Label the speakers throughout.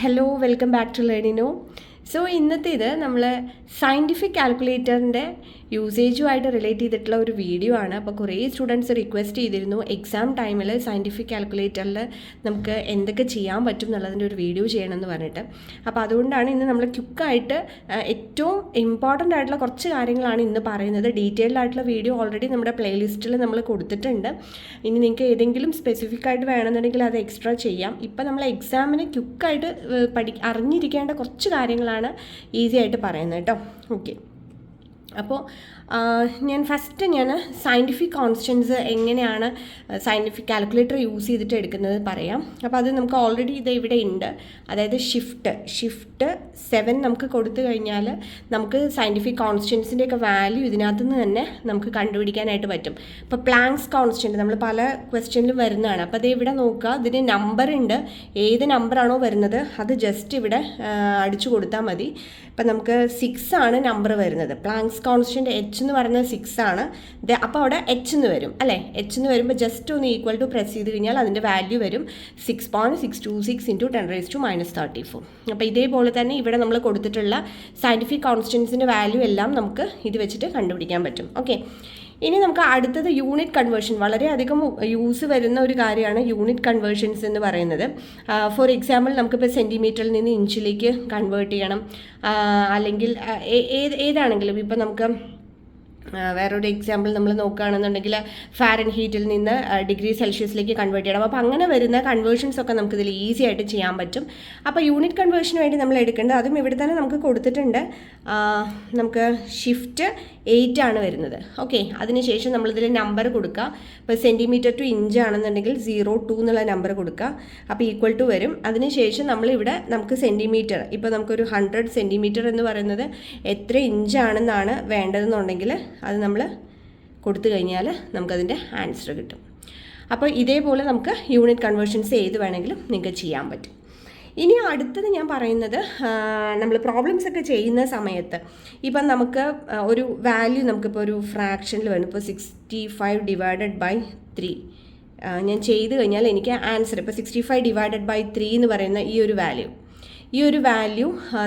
Speaker 1: Hello welcome back to Learnino so ഇന്നത്തെ ഇത് നമ്മൾ സയന്റിഫിക് കാൽക്കുലേറ്ററിന്റെ യൂസേജുമായിട്ട് റിലേറ്റ് ചെയ്തിട്ടുള്ള ഒരു വീഡിയോ ആണ്. അപ്പോൾ കുറേ സ്റ്റുഡൻസ് റിക്വസ്റ്റ് ചെയ്തിരുന്നു എക്സാം ടൈമിൽ സയന്റിഫിക് കാൽക്കുലേറ്ററിൽ നമുക്ക് എന്തൊക്കെ ചെയ്യാൻ പറ്റും എന്നുള്ളതിന്റെ ഒരു വീഡിയോ ചെയ്യണമെന്ന് പറഞ്ഞിട്ട്. അപ്പോൾ അതുകൊണ്ടാണ് ഇന്ന് നമ്മൾ ക്യുക്കായിട്ട് ഏറ്റവും ഇമ്പോർട്ടന്റ് ആയിട്ടുള്ള കുറച്ച് കാര്യങ്ങളാണ് ഇന്ന് പറയുന്നത്. ഡീറ്റെയിൽഡ് ആയിട്ടുള്ള വീഡിയോ ഓൾറെഡി നമ്മുടെ പ്ലേലിസ്റ്റിൽ നമ്മൾ കൊടുത്തിട്ടുണ്ട്. ഇനി നിങ്ങൾക്ക് ഏതെങ്കിലും സ്പെസിഫിക് ആയിട്ട് വേണമെന്നുണ്ടെങ്കിൽ അത് എക്സ്ട്രാ ചെയ്യാം. ഇപ്പം നമ്മൾ എക്സാമിന് ക്യുക്കായിട്ട് പഠി അറിഞ്ഞിരിക്കേണ്ട കുറച്ച് കാര്യങ്ങളാണ് ഈസി ആയിട്ട് പറയുന്നത് കേട്ടോ. ഓക്കെ അപ്പോൾ ഞാൻ ഫസ്റ്റ് ഞാൻ സയന്റിഫിക് കോൺസ്റ്റൻസ് എങ്ങനെയാണ് സയന്റിഫിക് കാൽക്കുലേറ്റർ യൂസ് ചെയ്തിട്ട് എടുക്കുന്നത് പറയാം. അപ്പോൾ അത് നമുക്ക് ഓൾറെഡി ഇത് ഇവിടെ ഉണ്ട്. അതായത് ഷിഫ്റ്റ് ഷിഫ്റ്റ് സെവൻ നമുക്ക് കൊടുത്തു കഴിഞ്ഞാൽ നമുക്ക് സയന്റിഫിക് കോൺസ്റ്റൻസിന്റെ ഒക്കെ വാല്യൂ ഇതിനകത്തു നിന്ന് തന്നെ നമുക്ക് കണ്ടുപിടിക്കാനായിട്ട് പറ്റും. ഇപ്പോൾ പ്ലാങ്സ് കോൺസ്റ്റന്റ് നമ്മൾ പല ക്വസ്റ്റ്യനിലും വരുന്നതാണ്. അപ്പോൾ അത് ഇവിടെ നോക്കുക ഇതിന് നമ്പർ ഉണ്ട്. ഏത് നമ്പറാണോ വരുന്നത് അത് ജസ്റ്റ് ഇവിടെ അടിച്ചു കൊടുത്താൽ മതി. ഇപ്പം നമുക്ക് സിക്സ് ആണ് നമ്പർ വരുന്നത്. പ്ലാങ്സ് കോൺസ്റ്റന്റ് എച്ച് എന്ന് പറയുന്നത് സിക്സ് ആണ്. അപ്പോൾ അവിടെ എച്ച് എന്ന് വരും അല്ലേ? എച്ച് എന്ന് വരുമ്പോൾ ജസ്റ്റ് ഒന്ന് ഈക്വൽ ടു പ്രസ് ചെയ്ത് കഴിഞ്ഞാൽ അതിന്റെ വാല്യൂ വരും. Six point six two six into ten raise to minus thirty four അപ്പോൾ ഇതേപോലെ തന്നെ ഇവിടെ നമ്മൾ കൊടുത്തിട്ടുള്ള സയന്റിഫിക് കോൺസ്റ്റൻസിന്റെ വാല്യൂ എല്ലാം നമുക്ക് ഇത് വെച്ചിട്ട് കണ്ടുപിടിക്കാൻ പറ്റും. ഓക്കെ ഇനി നമുക്ക് അടുത്തത് യൂണിറ്റ് കൺവേർഷൻ വളരെയധികം യൂസ് വരുന്ന ഒരു കാര്യമാണ് യൂണിറ്റ് കൺവേർഷൻസ് എന്ന് പറയുന്നത്. ഫോർ എക്സാമ്പിൾ നമുക്കിപ്പോൾ സെന്റിമീറ്ററിൽ നിന്ന് ഇഞ്ചിലേക്ക് കൺവേർട്ട് ചെയ്യണം. അല്ലെങ്കിൽ ഏത് ഏതാണെങ്കിലും ഇപ്പോൾ നമുക്ക് വേറൊരു എക്സാമ്പിൾ നമ്മൾ നോക്കുകയാണെന്നുണ്ടെങ്കിൽ ഫാരൻ ഹീറ്റിൽ നിന്ന് ഡിഗ്രി സെൽഷ്യസിലേക്ക് കൺവേർട്ട് ചെയ്യണം. അപ്പോൾ അങ്ങനെ വരുന്ന കൺവേർഷൻസ് ഒക്കെ നമുക്ക് ഇതിൽ ഈസി ആയിട്ട് ചെയ്യാൻ പറ്റും. അപ്പോൾ യൂണിറ്റ് കൺവേർഷന് വേണ്ടി നമ്മൾ എടുക്കേണ്ടത് അതും ഇവിടെ തന്നെ നമുക്ക് കൊടുത്തിട്ടുണ്ട്. നമുക്ക് ഷിഫ്റ്റ് എയ്റ്റ് ആണ് വരുന്നത്. ഓക്കെ അതിനുശേഷം നമ്മളിതിൽ നമ്പർ കൊടുക്കുക. ഇപ്പോൾ സെന്റിമീറ്റർ ടു ഇഞ്ച് ആണെന്നുണ്ടെങ്കിൽ സീറോ ടു എന്നുള്ള നമ്പർ കൊടുക്കുക. അപ്പോൾ ഈക്വൽ ടു വരും. അതിനുശേഷം നമ്മളിവിടെ നമുക്ക് സെന്റിമീറ്റർ ഇപ്പോൾ നമുക്കൊരു ഹൺഡ്രഡ് സെന്റിമീറ്റർ എന്ന് പറയുന്നത് എത്ര ഇഞ്ചാണെന്നാണ് വേണ്ടതെന്നുണ്ടെങ്കിൽ അത് നമ്മൾ കൊടുത്തു കഴിഞ്ഞാൽ നമുക്കതിന്റെ ആൻസർ കിട്ടും. അപ്പോൾ ഇതേപോലെ നമുക്ക് യൂണിറ്റ് കൺവേർഷൻസ് ഏത് വേണമെങ്കിലും നിങ്ങൾക്ക് ചെയ്യാൻ പറ്റും. ഇനി അടുത്തത് ഞാൻ പറയുന്നത് നമ്മൾ പ്രോബ്ലംസ് ഒക്കെ ചെയ്യുന്ന സമയത്ത് ഇപ്പം നമുക്ക് ഒരു വാല്യൂ നമുക്കിപ്പോൾ ഒരു ഫ്രാക്ഷനിൽ വരും ഇപ്പോൾ sixty five divided by three ഞാൻ ചെയ്ത് കഴിഞ്ഞാൽ എനിക്ക് ആൻസർ ഇപ്പോൾ sixty five divided by three എന്ന് പറയുന്ന ഈ ഒരു വാല്യൂ ഈ ഒരു വാല്യൂ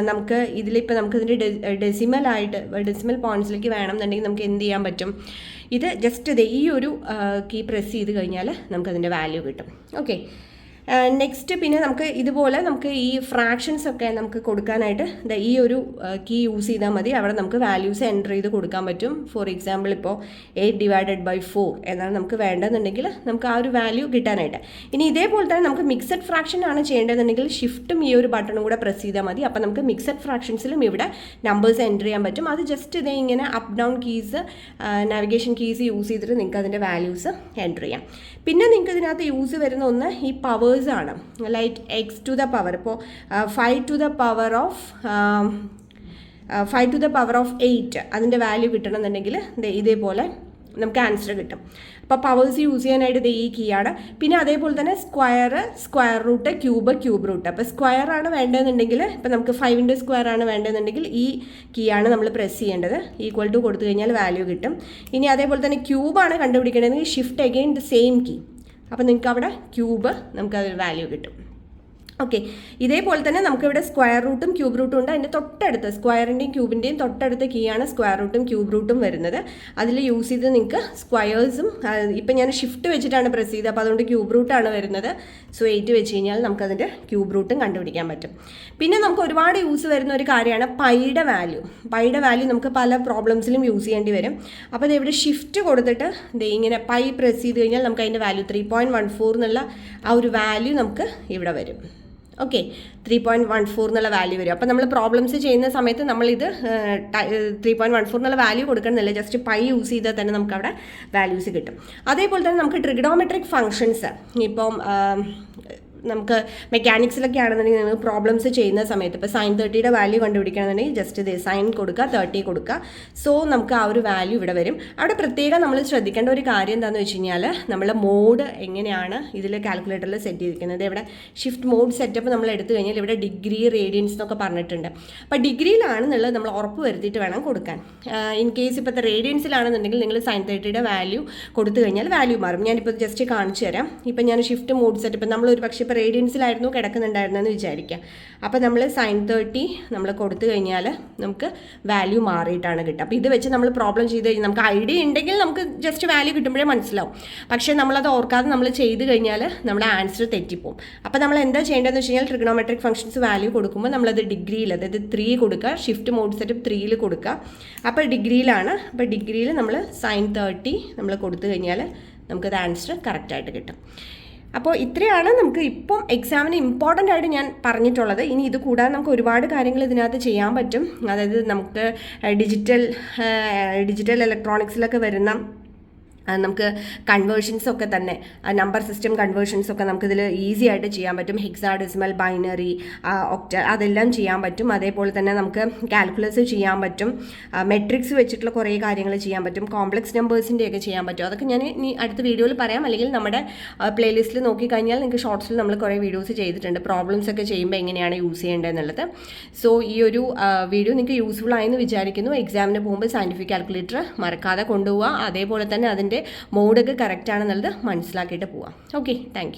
Speaker 1: നമുക്ക് ഇതിലിപ്പോൾ നമുക്ക് ഇതിന്റെ ഡെസിമൽ ആയിട്ട് ഡെസിമൽ പോയിന്റ്സിലേക്ക് വേണമെന്നുണ്ടെങ്കിൽ നമുക്ക് എന്ത് ചെയ്യാൻ പറ്റും? ഇത് ജസ്റ്റ് ഇത് ഈ ഒരു കീ പ്രസ് ചെയ്ത് കഴിഞ്ഞാൽ നമുക്കതിന്റെ വാല്യൂ കിട്ടും. ഓക്കെ നെക്സ്റ്റ് പിന്നെ നമുക്ക് ഇതുപോലെ നമുക്ക് ഈ ഫ്രാക്ഷൻസ് ഒക്കെ നമുക്ക് കൊടുക്കാനായിട്ട് ഈ ഒരു കീ യൂസ് ചെയ്താൽ മതി. അവിടെ നമുക്ക് വാല്യൂസ് എന്റർ ചെയ്ത് കൊടുക്കാൻ പറ്റും. ഫോർ എക്സാമ്പിൾ ഇപ്പോൾ എയ്റ്റ് ഡിവൈഡഡ് ബൈ ഫോർ എന്നാണ് നമുക്ക് വേണ്ടതെന്നുണ്ടെങ്കിൽ നമുക്ക് ആ ഒരു വാല്യൂ കിട്ടാനായിട്ട്. ഇനി ഇതേപോലെ തന്നെ നമുക്ക് മിക്സഡ് ഫ്രാക്ഷൻ ആണ് ചെയ്യേണ്ടതെന്നുണ്ടെങ്കിൽ ഷിഫ്റ്റും ഈ ഒരു ബട്ടണും കൂടെ പ്രസ് ചെയ്താൽ മതി. അപ്പോൾ നമുക്ക് മിക്സഡ് ഫ്രാക്ഷൻസിലും ഇവിടെ നമ്പേഴ്സ് എന്റർ ചെയ്യാൻ പറ്റും. അത് ജസ്റ്റ് ഇതേ ഇങ്ങനെ up down keys navigation keys use ചെയ്തിട്ട് നിങ്ങൾക്ക് അതിന്റെ വാല്യൂസ് എന്റർ ചെയ്യാം. പിന്നെ നിങ്ങൾക്ക് ഇതിനകത്ത് യൂസ് വരുന്ന ഒന്ന് ഈ പവർ പവേഴ്സ് ആണ്. Like x to the power ഇപ്പോൾ five to the power of five to the power of eight അതിന്റെ വാല്യൂ കിട്ടണമെന്നുണ്ടെങ്കിൽ ഇതേപോലെ നമുക്ക് ആൻസർ കിട്ടും. അപ്പോൾ പവേഴ്സ് യൂസ് ചെയ്യാനായിട്ട് ഇത് ഈ കീ ആണ്. പിന്നെ അതേപോലെ തന്നെ square square root cube cube root അപ്പോൾ സ്ക്വയർ ആണ് വേണ്ടതെന്നുണ്ടെങ്കിൽ ഇപ്പോൾ നമുക്ക് ഫൈവിന്റെ സ്ക്വയർ ആണ് വേണ്ടതെന്നുണ്ടെങ്കിൽ ഈ കീ ആണ് നമ്മൾ പ്രസ് ചെയ്യേണ്ടത്. ഈക്വൽ ടു കൊടുത്തു കഴിഞ്ഞാൽ വാല്യൂ കിട്ടും. ഇനി അതേപോലെ തന്നെ ക്യൂബാണ് കണ്ടുപിടിക്കേണ്ടതെങ്കിൽ shift again the same key അപ്പോൾ നിങ്ങൾക്ക് അവിടെ ക്യൂബ് നമുക്ക് അതിൽ വാല്യൂ കിട്ടും. ഓക്കെ ഇതേപോലെ തന്നെ നമുക്കിവിടെ സ്ക്വയർ റൂട്ടും ക്യൂബ് റൂട്ടും ഉണ്ട്. അതിന്റെ തൊട്ടടുത്ത് സ്ക്വയറിന്റെയും ക്യൂബിന്റെയും തൊട്ടടുത്ത കീയാണ് സ്ക്വയർ റൂട്ടും ക്യൂബ് റൂട്ടും വരുന്നത്. അതിൽ യൂസ് ചെയ്ത് നിങ്ങൾക്ക് സ്ക്വയേഴ്സും ഇപ്പം ഞാൻ ഷിഫ്റ്റ് വെച്ചിട്ടാണ് പ്രസ് ചെയ്തത്. അപ്പോൾ അതുകൊണ്ട് ക്യൂബ് റൂട്ടാണ് വരുന്നത്. സോ എയ്റ്റ് വെച്ച് കഴിഞ്ഞാൽ നമുക്കതിന്റെ ക്യൂബ് റൂട്ടും കണ്ടുപിടിക്കാൻ പറ്റും. പിന്നെ നമുക്ക് ഒരുപാട് യൂസ് വരുന്ന ഒരു കാര്യമാണ് പൈയുടെ വാല്യൂ പൈയുടെ വാല്യൂ നമുക്ക് പല പ്രോബ്ലംസിലും യൂസ് ചെയ്യേണ്ടി വരും. അപ്പോൾ അത് ഇവിടെ ഷിഫ്റ്റ് കൊടുത്തിട്ട് ദേ ഇങ്ങനെ പൈ പ്രസ് ചെയ്ത് കഴിഞ്ഞാൽ നമുക്ക് അതിന്റെ value three point one four എന്നുള്ള ആ ഒരു വാല്യൂ നമുക്ക് ഇവിടെ വരും. Okay three point one four എന്നുള്ള വാല്യൂ വരും. അപ്പോൾ നമ്മൾ പ്രോബ്ലംസ് ചെയ്യുന്ന സമയത്ത് നമ്മളിത് ത്രീ പോയിന്റ് വൺ ഫോർ എന്നുള്ള വാല്യൂ കൊടുക്കണമെന്നില്ല. ജസ്റ്റ് പൈ യൂസ് ചെയ്താൽ തന്നെ നമുക്ക് അവിടെ വാല്യൂസ് കിട്ടും. അതേപോലെ തന്നെ നമുക്ക് ട്രിഗണോമെട്രിക് ഫംഗ്ഷൻസ് ഇപ്പം നമുക്ക് മെക്കാനിക്സിലൊക്കെ ആണെന്നുണ്ടെങ്കിൽ നിങ്ങൾ പ്രോബ്ലംസ് ചെയ്യുന്ന സമയത്ത് ഇപ്പോൾ സൈൻ തേർട്ടിയുടെ വാല്യൂ കണ്ടുപിടിക്കണമെന്നുണ്ടെങ്കിൽ ജസ്റ്റ് ഇത് സൈൻ കൊടുക്കുക തേർട്ടി കൊടുക്കുക. സോ നമുക്ക് ആ ഒരു വാല്യൂ ഇവിടെ വരും. അവിടെ പ്രത്യേകം നമ്മൾ ശ്രദ്ധിക്കേണ്ട ഒരു കാര്യം എന്താണെന്ന് വെച്ച് കഴിഞ്ഞാൽ നമ്മൾ മോഡ് എങ്ങനെയാണ് ഇതിൽ കാൽക്കുലേറ്ററിൽ സെറ്റ് ചെയ്തിരിക്കുന്നത്. ഇവിടെ ഷിഫ്റ്റ് മോഡ് സെറ്റപ്പ് നമ്മൾ എടുത്തു കഴിഞ്ഞാൽ ഇവിടെ ഡിഗ്രി റേഡിയൻസ് എന്നൊക്കെ പറഞ്ഞിട്ടുണ്ട്. അപ്പോൾ ഡിഗ്രിയിലാണെന്നുള്ളത് നമ്മൾ ഉറപ്പ് വരുത്തിയിട്ട് വേണം കൊടുക്കാൻ. ഇൻ കേസ് ഇപ്പോഴത്തെ റേഡിയൻസിലാണെന്നുണ്ടെങ്കിൽ നിങ്ങൾ സൈൻ തേർട്ടിയുടെ വാല്യൂ കൊടുത്തു കഴിഞ്ഞാൽ വാല്യൂ മാറും. ഞാനിപ്പോൾ ജസ്റ്റ് കാണിച്ചു തരാം. ഇപ്പം ഞാൻ ഷിഫ്റ്റ് മോഡ് സെറ്റപ്പ് നമ്മൾ പക്ഷേ റേഡിയൻസിലായിരുന്നു കിടക്കുന്നുണ്ടായിരുന്നതെന്ന് വിചാരിക്കുക അപ്പോൾ നമ്മൾ സൈൻ തേർട്ടി നമ്മൾ കൊടുത്തു കഴിഞ്ഞാൽ നമുക്ക് വാല്യൂ മാറിയിട്ടാണ് കിട്ടുക. അപ്പോൾ ഇത് വെച്ച് നമ്മൾ പ്രോബ്ലം ചെയ്ത് കഴിഞ്ഞാൽ നമുക്ക് ഐഡിയ ഉണ്ടെങ്കിൽ നമുക്ക് ജസ്റ്റ് വാല്യൂ കിട്ടുമ്പോഴേ മനസ്സിലാവും. പക്ഷേ നമ്മളത് ഓർക്കാതെ നമ്മൾ ചെയ്ത് കഴിഞ്ഞാൽ നമ്മുടെ ആൻസർ തെറ്റിപ്പോവും. അപ്പോൾ നമ്മൾ എന്താ ചെയ്യേണ്ടതെന്ന് വെച്ച് കഴിഞ്ഞാൽ ട്രിഗണോമെട്രിക് ഫംഗ്ഷൻസ് വാല്യൂ കൊടുക്കുമ്പോൾ നമ്മളത് ഡിഗ്രിയിൽ അതായത് ത്രീ കൊടുക്കുക ഷിഫ്റ്റ് മോഡ് സെറ്റപ്പ് ത്രീയിൽ കൊടുക്കുക. അപ്പോൾ ഡിഗ്രിയിലാണ്. അപ്പോൾ ഡിഗ്രിയിൽ നമ്മൾ സൈൻ തേർട്ടി നമ്മൾ കൊടുത്തു കഴിഞ്ഞാൽ നമുക്കത് ആൻസർ കറക്റ്റായിട്ട് കിട്ടും. അപ്പോൾ ഇത്രയാണ് നമുക്ക് ഇപ്പം എക്സാമിന് ഇമ്പോർട്ടന്റ് ആയിട്ട് ഞാൻ പറഞ്ഞിട്ടുള്ളത്. ഇനി ഇത് കൂടാതെ നമുക്ക് ഒരുപാട് കാര്യങ്ങൾ ഇതിനകത്ത് ചെയ്യാൻ പറ്റും. അതായത് നമുക്ക് ഡിജിറ്റൽ ഡിജിറ്റൽ ഇലക്ട്രോണിക്സിലൊക്കെ വരുന്ന നമുക്ക് കൺവേർഷൻസ് ഒക്കെ തന്നെ നമ്പർ സിസ്റ്റം കൺവേർഷൻസ് ഒക്കെ നമുക്കിതിൽ ഈസി ആയിട്ട് ചെയ്യാൻ പറ്റും. ഹെക്സാഡെസിമൽ ബൈനറി ഒക്ട അതെല്ലാം ചെയ്യാൻ പറ്റും. അതേപോലെ തന്നെ നമുക്ക് കാൽക്കുലസ് ചെയ്യാൻ പറ്റും. മെട്രിക്സ് വെച്ചിട്ടുള്ള കുറേ കാര്യങ്ങൾ ചെയ്യാൻ പറ്റും. കോംപ്ലക്സ് നമ്പേഴ്സിന്റെ ഒക്കെ ചെയ്യാൻ പറ്റും. അതൊക്കെ ഞാൻ ഇനി അടുത്ത വീഡിയോയിൽ പറയാം. അല്ലെങ്കിൽ നമ്മുടെ പ്ലേലിസ്റ്റിൽ നോക്കിക്കഴിഞ്ഞാൽ നിങ്ങൾക്ക് ഷോർട്സിൽ നമ്മൾ കുറേ വീഡിയോസ് ചെയ്തിട്ടുണ്ട്. പ്രോബ്ലംസ് ഒക്കെ ചെയ്യുമ്പോൾ എങ്ങനെയാണ് യൂസ് ചെയ്യേണ്ടത് എന്നുള്ളത് സോ ഈ ഒരു വീഡിയോ നിങ്ങൾക്ക് യൂസ്ഫുൾ ആയെന്ന് വിചാരിക്കുന്നു. എക്സാമിന് പോകുമ്പോൾ സയന്റിഫിക് കാൽക്കുലേറ്റർ മറക്കാതെ കൊണ്ടുപോവുക അതേപോലെ തന്നെ അതിന്റെ മോഡൊക്കെ കറക്റ്റ് ആണെന്നുള്ളത് മനസ്സിലാക്കിയിട്ട് പോവാം. Okay thank